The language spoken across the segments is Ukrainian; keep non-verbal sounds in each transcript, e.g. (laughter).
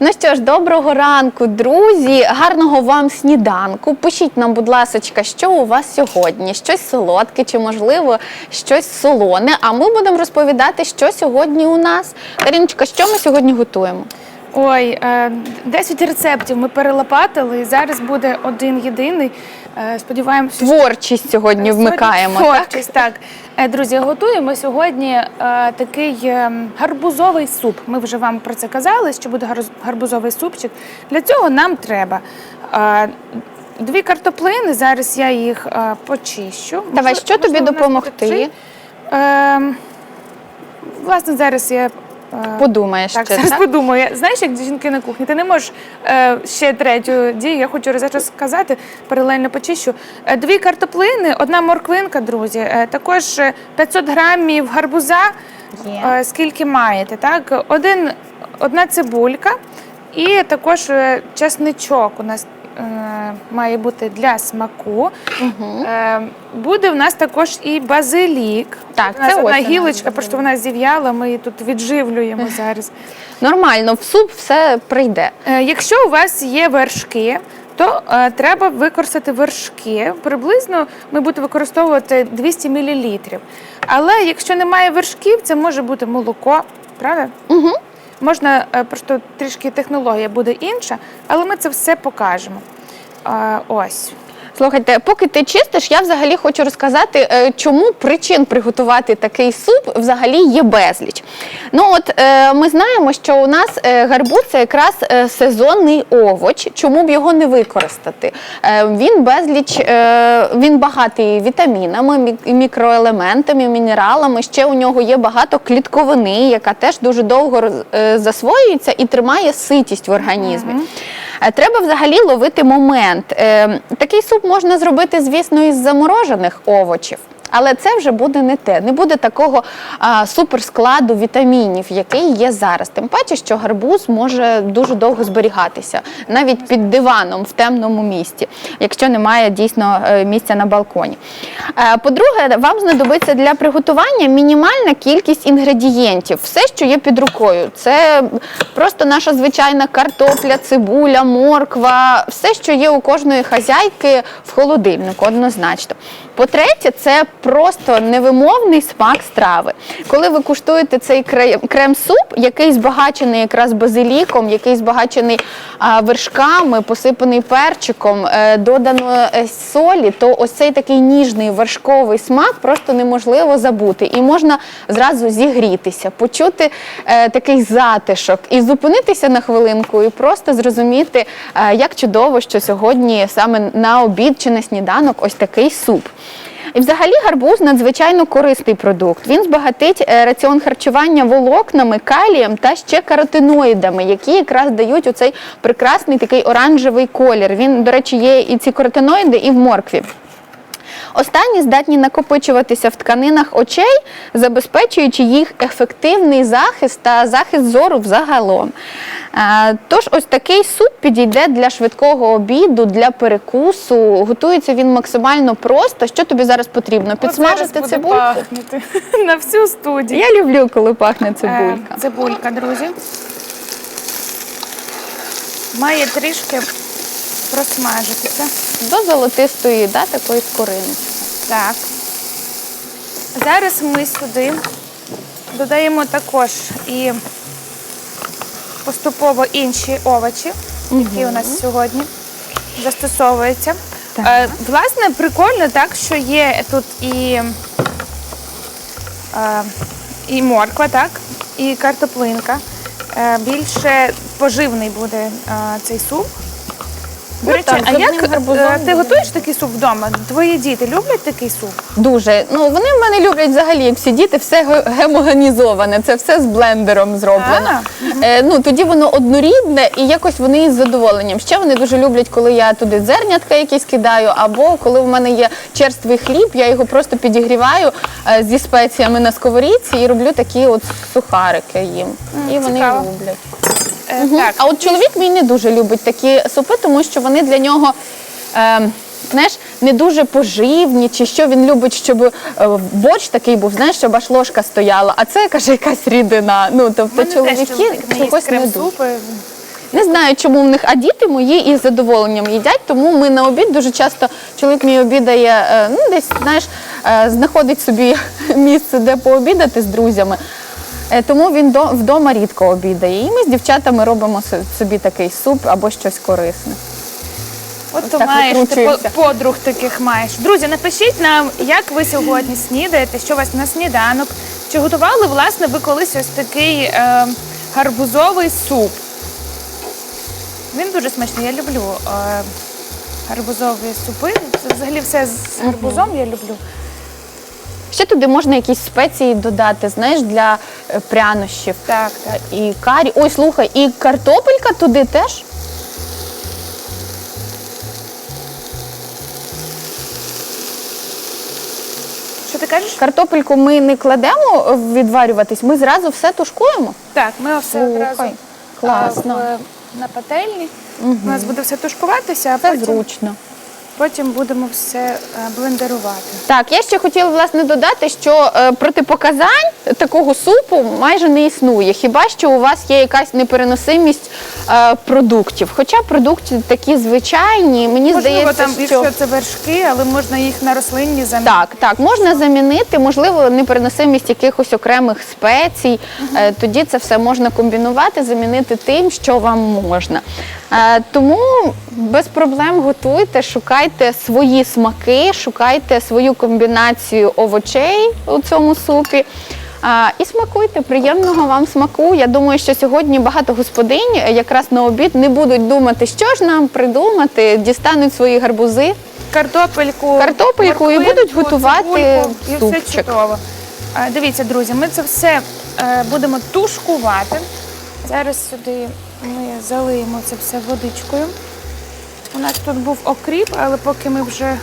Ну що ж, доброго ранку, друзі. Гарного вам сніданку. Пишіть нам, будь ласка, що у вас сьогодні? Щось солодке чи, можливо, щось солоне. А ми будемо розповідати, що сьогодні у нас. Каріночка, що ми сьогодні готуємо? Ой, е, 10 рецептів ми перелопатили, і зараз буде один єдиний. Е, Сподіваємося, що Творчість сьогодні вмикаємо. Сьогодні Так? так. Е, Друзі, готуємо сьогодні е, такий е, гарбузовий суп. Ми вже вам про це казали, що буде гарбузовий супчик. Для цього нам треба е, дві картоплини. Зараз я їх е, почищу. Давай, Можливо- що тобі допомогти? Е, Власне, зараз я. Е, Подумаєш так, ще, зараз так? подумаю. Знаєш, як жінки на кухні, ти не можеш е, ще третю дію. Я хочу зараз сказати, паралельно почищу. Е, дві картоплини, одна морквинка, друзі. Е, також е, 500 грамів гарбуза, Є. е, скільки маєте. Так? Один, одна цибулька і також е, чесничок у нас. Е, Має бути для смаку. Е, буде в нас також і базилік. Так, у нас це одна ось гілочка, просто вона зів'яла, ми її тут відживлюємо зараз. Нормально, в суп все прийде. Е, Якщо у вас є вершки, то е, треба використати вершки. Приблизно ми будемо використовувати 200 мл. Але якщо немає вершків, це може бути молоко, правда? Угу. Можна е, просто трішки технологія буде інша, але ми це все покажемо. Ось. Слухайте, поки ти чистиш, я взагалі хочу розказати, е, чому причин приготувати такий суп взагалі є безліч. Ну от е, ми знаємо, що у нас е, гарбуз це якраз е, сезонний овоч. Чому б його не використати? Е, Він безліч, е, він багатий вітамінами, мі- мікроелементами, мінералами. Ще у нього є багато клітковини, яка теж дуже довго роз- е, засвоюється і тримає ситість в організмі. Е, Треба взагалі ловити момент. Е, Такий суп можна зробити, звісно, із заморожених овочів. Але це вже буде не те, не буде такого а, суперскладу вітамінів, який є зараз. Тим паче, що гарбуз може дуже довго зберігатися, навіть під диваном в темному місці, якщо немає дійсно е, місця на балконі. Е, По-друге, вам знадобиться для приготування мінімальна кількість інгредієнтів, все, що є під рукою. Це просто наша звичайна картопля, цибуля, морква, все, що є у кожної хазяйки в холодильнику, однозначно. По-третє, це просто невимовний смак страви. Коли ви куштуєте цей крем- крем-суп, який збагачений якраз базиліком, який збагачений вершками, посипаний перчиком, е, додано е, солі, то ось цей такий ніжний вершковий смак просто неможливо забути. І можна зразу зігрітися, почути е, такий затишок і зупинитися на хвилинку і просто зрозуміти, як чудово, що сьогодні саме на обід чи на сніданок ось такий суп. І взагалі гарбуз надзвичайно корисний продукт. Він збагатить е, раціон харчування волокнами, калієм та ще каротиноїдами, які якраз дають оцей прекрасний такий оранжевий колір. Він, до речі, є і ці каротиноїди, і в моркві. Останні здатні накопичуватися в тканинах очей, забезпечуючи їх ефективний захист та захист зору взагалом. Тож ось такий суп підійде для швидкого обіду, для перекусу. Готується він максимально просто. Що тобі зараз потрібно? Підсмажити буде цибульку? пахнути (laughs) на всю студію. Я люблю, коли пахне цибулька. Е, Цибулька, друзі. Має трішки просмажитися. До золотистої, да, такої скорини. Так. Зараз ми сюди додаємо також і поступово інші овочі, які у нас сьогодні застосовуються. Е, власне, прикольно так, що є тут і, е, і морква, так, і картоплинка. Е, більше поживний буде е, цей суп. До речі, так, а як е, ти готуєш такий суп вдома? Твої діти люблять такий суп? Дуже. Ну вони в мене люблять взагалі, як всі діти, все ге- гемогенізоване. Це все з блендером зроблено. Е, ну тоді воно однорідне і якось вони із задоволенням. Ще вони дуже люблять, коли я туди зернятка якісь кидаю, або коли в мене є черствий хліб, я його просто підігріваю е, зі спеціями на сковорідці і роблю такі от сухарики їм. І вони цікаво. люблять. Е, Мгм. Так, А от чоловік мій не дуже любить такі супи, тому що вони для нього. Е, Знаєш, не дуже поживні, чи що він любить, щоб е, борщ такий був, знаєш, щоб аж ложка стояла, а це каже якась рідина. Ну тобто мене теж чоловіки чоловік не їсть чогось не дуже. крем-супи. Не знаю, чому в них, а діти мої із задоволенням їдять, тому ми на обід дуже часто чоловік мій обідає, е, ну десь знаєш, е, знаходить собі (laughs) місце, де пообідати з друзями. Е, Тому він вдома рідко обідає. І ми з дівчатами робимо собі такий суп або щось корисне. От Ось то маєш ти подруг таких маєш. Друзі, напишіть нам, як ви сьогодні снідаєте, що у вас на сніданок. Чи готували власне ви колись ось такий е, гарбузовий суп? Він дуже смачний. Я люблю е, гарбузові супи. Це взагалі все з гарбузом я люблю. Ще туди можна якісь спеції додати, знаєш, для прянощів. Так, так. І карі. Ой, слухай, і картопелька туди теж. Що ти кажеш? Картопельку ми не кладемо відварюватись, ми зразу все тушкуємо. Так, ми все Слухай, одразу класно. а, в- на пательні. У нас буде все тушкуватися, а Це потім, зручно. Потім будемо все е, блендерувати. Так, я ще хотіла власне додати, що е, протипоказань такого супу майже не існує. Хіба що у вас є якась непереносимість е, продуктів? Хоча продукти такі звичайні, мені Можливо, здається, там, що якщо це вершки, але можна їх на рослинні замінити. Так, так, можна замінити, можливо, непереносимість якихось окремих спецій. Е, Тоді це все можна комбінувати, замінити тим, що вам можна. Тому без проблем готуйте, шукайте свої смаки, шукайте свою комбінацію овочей у цьому супі. І смакуйте, приємного вам смаку. Я думаю, що сьогодні багато господинь е, якраз на обід не будуть думати, що ж нам придумати, дістануть свої гарбузи, Картопельку, Картопельку і будуть готувати і все чудово. Дивіться, друзі, ми це все е, будемо тушкувати. Зараз сюди ми залиємо це все водичкою. У нас тут був окріп, але поки ми вже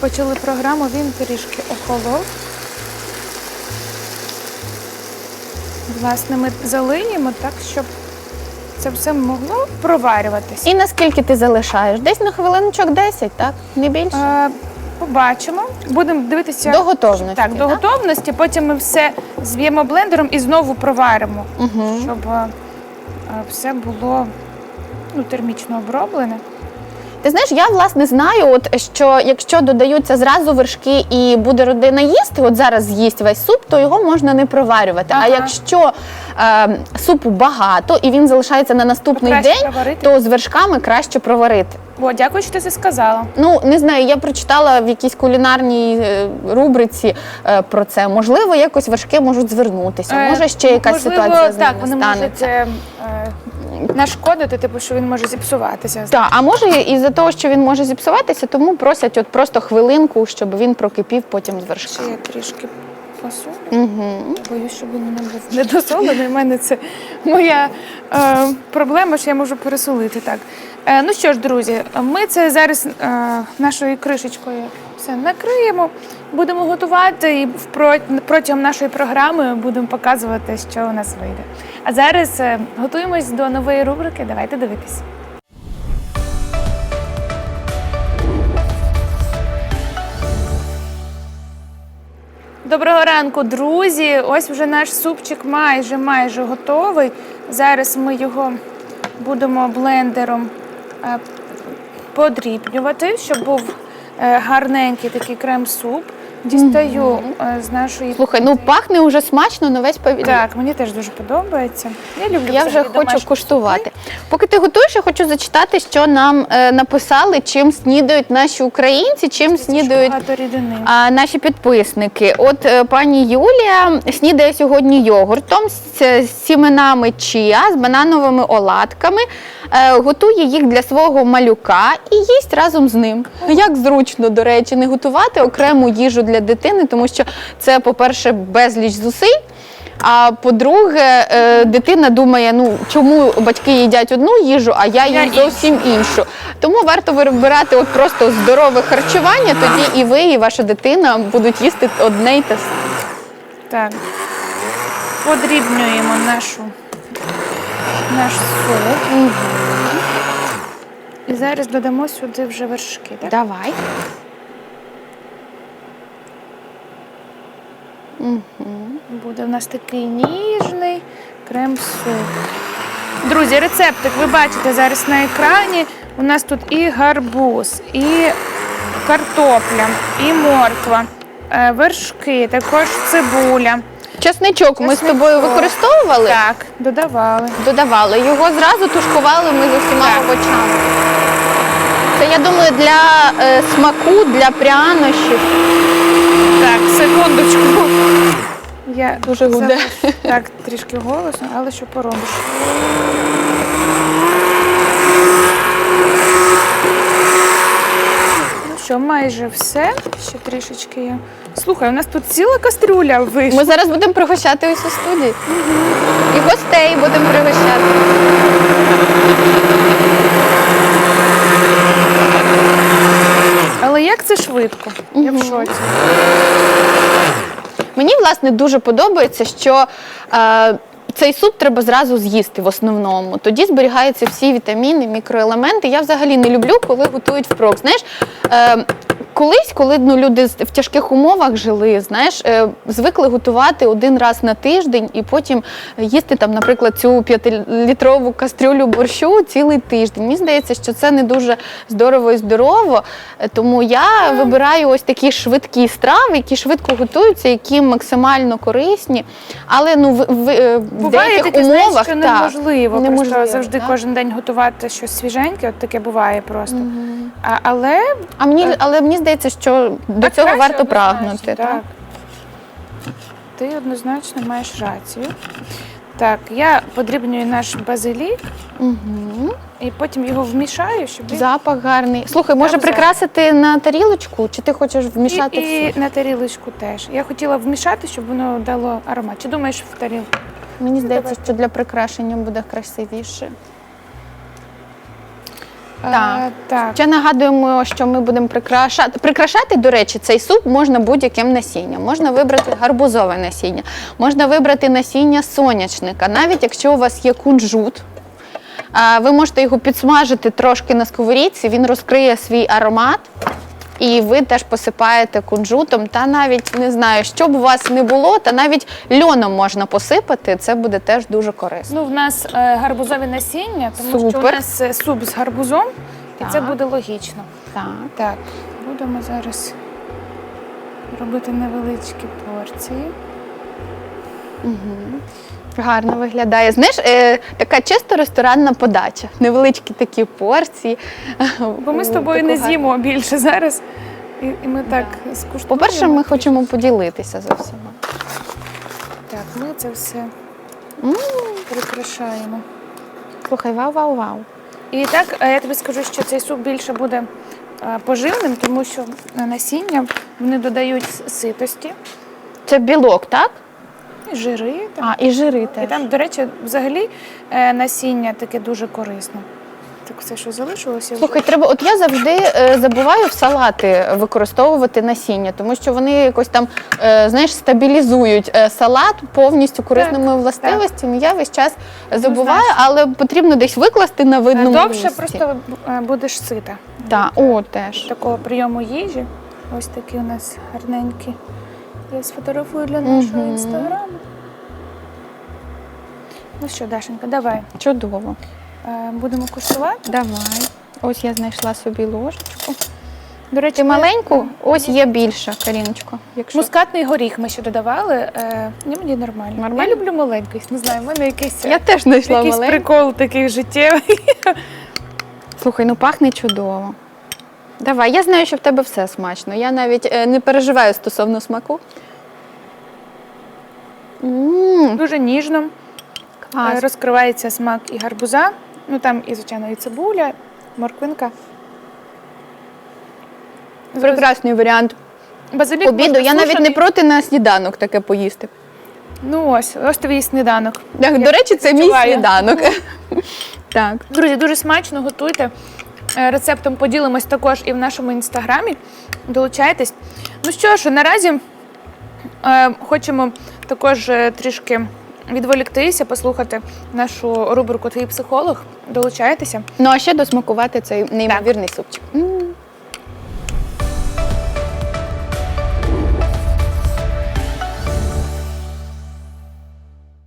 почали програму, він трішки охолов. Власне, ми залиємо так, щоб це все могло проварюватися. І наскільки ти залишаєш? Десь на хвилиночок 10, так? Не більше? Е, Побачимо. Будемо дивитися До готовності, Так, до так? готовності. Потім ми все зб'ємо блендером і знову проваримо, Угу. щоб е, е, все було ну, термічно оброблене. Ти знаєш, я власне знаю, от що якщо додаються зразу вершки і буде родина їсти, от зараз з'їсть весь суп, то його можна не проварювати. А якщо е, супу багато і він залишається на наступний Краще день, проварити? то з вершками краще проварити. О, дякую, що ти це сказала. Ну не знаю, я прочитала в якійсь кулінарній е, рубриці е, про це. Можливо, якось вершки можуть звернутися. Е, Може, ще якась можливо, ситуація з так, вони станеться. можуть е, е, нашкодити, типу, що він може зіпсуватися. Так, а може із-за того, що він може зіпсуватися, тому просять от просто хвилинку, щоб він прокипів потім з Ще я трішки посолю. Угу. Боюсь, щоб він не був недосолений. У мене це моя е, проблема, що я можу пересолити. Так. Е, ну що ж, друзі, ми це зараз е, нашою кришечкою все накриємо. Будемо готувати і протягом нашої програми будемо показувати, що у нас вийде. А зараз е, готуємось до нової рубрики. Давайте дивитись. Доброго ранку, друзі! Ось вже наш супчик майже майже готовий. Зараз ми його будемо блендером е, подрібнювати, щоб був гарненький такий крем-суп. Дістаю е, з нашої Слухай, ну пахне уже смачно на весь павільйон. так, мені теж дуже подобається. Я люблю Я вже взагалі хочу куштувати. Поки ти готуєш, я хочу зачитати, що нам е, написали, чим снідають наші українці, чим супи. снідають багато рідини. а, наші підписники. От е, пані Юлія снідає сьогодні йогуртом з, з сіменами чия, з банановими оладками, е, готує їх для свого малюка і їсть разом з ним. Ну як зручно, до речі, не готувати окрему їжу для дитини, тому що це, по-перше, безліч зусиль. А по-друге, е, дитина думає, ну чому батьки їдять одну їжу, а Я їм зовсім іншу. Тому варто вибирати от просто здорове харчування, тоді і ви, і ваша дитина будуть їсти одне й те саме. Так. Подрібнюємо нашу наш суп. І зараз додамо сюди вже вершки. Так? Давай. Буде в нас такий ніжний крем-суп. Друзі, рецептик ви бачите зараз на екрані. У нас тут і гарбуз, і картопля, і морква, е, вершки, також цибуля. Чесничок ми з тобою використовували, Так, додавали. додавали. Його зразу тушкували ми з усіма Так. овочами. Це, я думаю, для е, смаку, для прянощів. Так, секундочку. Я Дуже гуде. зараз- Так, трішки голосно, але що поробиш? Ну що, майже все. Ще трішечки є. Слухай, у нас тут ціла кастрюля вийшла. Ми зараз будемо пригощати усю студію. І гостей будемо пригощати. Але як це швидко? Я в шоці. Власне дуже подобається, що е, цей суп треба зразу з'їсти в основному. Тоді зберігаються всі вітаміни, мікроелементи. Я взагалі не люблю, коли готують впрок. Знаєш, е, колись, коли ну, люди в тяжких умовах жили, знаєш, е, звикли готувати один раз на тиждень і потім їсти там, наприклад, цю п'ятилітрову кастрюлю борщу цілий тиждень. Мені здається, що це не дуже здорово і здорово. Е, Тому я вибираю ось такі швидкі страви, які швидко готуються, які максимально корисні. Але ну в, в, е, в Буває деяких таке, знаєш, умовах що так, неможливо, неможливо просто завжди так. кожен день готувати щось свіженьке, от таке буває просто. А, але А мені, але мені здається, що до так цього варто прагнути. Так. Так. Ти однозначно маєш рацію. Так, я подрібнюю наш базилік Угу. і потім його вмішаю, щоб він Запах гарний. Слухай, може Там прикрасити на тарілочку, чи ти хочеш вмішати і, все? і на тарілочку теж. Я хотіла вмішати, щоб воно дало аромат. Чи думаєш в тарілку? Мені здається, давай. що для прикрашення буде красивіше. Так. так. Ще нагадуємо, що ми будемо прикрашати. Прикрашати, до речі, цей суп можна будь-яким насінням. Можна вибрати гарбузове насіння, можна вибрати насіння сонячника, навіть якщо у вас є кунжут. Ви можете його підсмажити трошки на сковорідці, він розкриє свій аромат, і ви теж посипаєте кунжутом. Та навіть не знаю, що б у вас не було, та навіть льоном можна посипати. Це буде теж дуже корисно. Ну, в нас е, гарбузові насіння, тому що у нас е, суп з гарбузом, і це Так. буде логічно. Так. Так, будемо зараз робити невеличкі порції. Гарно виглядає. Знаєш, е, така чисто ресторанна подача. Невеличкі такі порції. Бо ми з тобою не гарну. з'їмо більше зараз. І, і ми так скуштуємо. По-перше, ми хочемо поділитися за всіма. Так, ми це все прикрашаємо. Слухай, вау, вау, вау. І так, е, я тобі скажу, що цей суп більше буде е, поживним, тому що е, насіння вони додають с- ситості, Це білок, так? І жири. Там. А, і жири І там, до речі, взагалі е, насіння таке дуже корисне. Так все, що залишилося. Слухай, треба, от я завжди е, забуваю в салати використовувати насіння, тому що вони якось там, е, знаєш, стабілізують е, салат повністю корисними властивостями. Я весь час забуваю, але потрібно десь викласти на видному довше просто е, будеш сита. Так, о, теж. Такого прийому їжі. Ось такі у нас гарненькі. Я сфотографую для нашого Мгм. інстаграму. Ну що, Дашенька, давай. Чудово. Е, Будемо куштувати. Давай. Ось я знайшла собі ложечку. До речі, Ти маленьку? Ось є більша, Каріночко. Якщо Мускатний горіх ми ще додавали. Е, ні, мені нормально. Нормально? Я люблю маленький. Не знаю, в мене якийсь, я теж знайшла якийсь маленьку. прикол такий життєвий. Слухай, ну пахне чудово. Давай, я знаю, що в тебе все смачно. Я навіть е, не переживаю стосовно смаку. М, Дуже ніжно. Е, клас. Розкривається смак і гарбуза. Ну там і, звичайно, і цибуля, морквинка. Прекрасний варіант Базилік обіду. можна Я навіть не сушений. проти на сніданок таке поїсти. Ну ось, ось твій сніданок. Так, до речі, це мій відчуваю. сніданок. (laughs) Так. Друзі, дуже смачно готуйте. Е, Рецептом поділимось також і в нашому інстаграмі. Долучайтесь. Ну що ж, наразі е, хочемо також е, трішки відволіктися, послухати нашу рубрику Твій психолог. Долучайтеся. Ну а ще досмакувати цей неймовірний супчик.